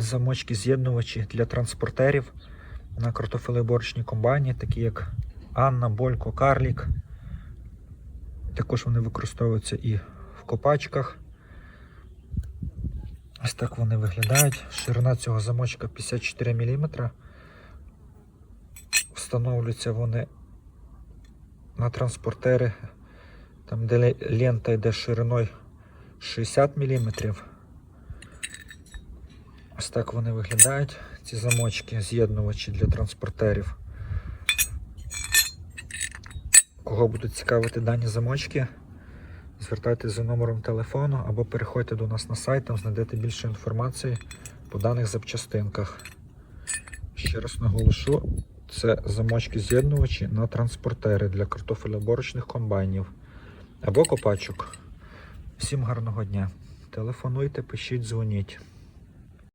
замочки з'єднувачі для транспортерів на картофелеборочній комбайні, такі як Анна, Болько, Карлік. Також вони використовуються і в копачках. Ось так вони виглядають. Ширина цього замочка 54 мм. Встановлюються вони на транспортери, там де лента йде шириною 60 мм. Ось так вони виглядають, ці замочки, з'єднувачі для транспортерів. Кого будуть цікавити дані замочки, звертайтеся за номером телефону або переходьте до нас на сайт, там знайдете більше інформації по даних запчастинках. Ще раз наголошу, це замочки з'єднувачі на транспортери для картофелеборочних комбайнів або копачок. Всім гарного дня. Телефонуйте, пишіть, дзвоніть.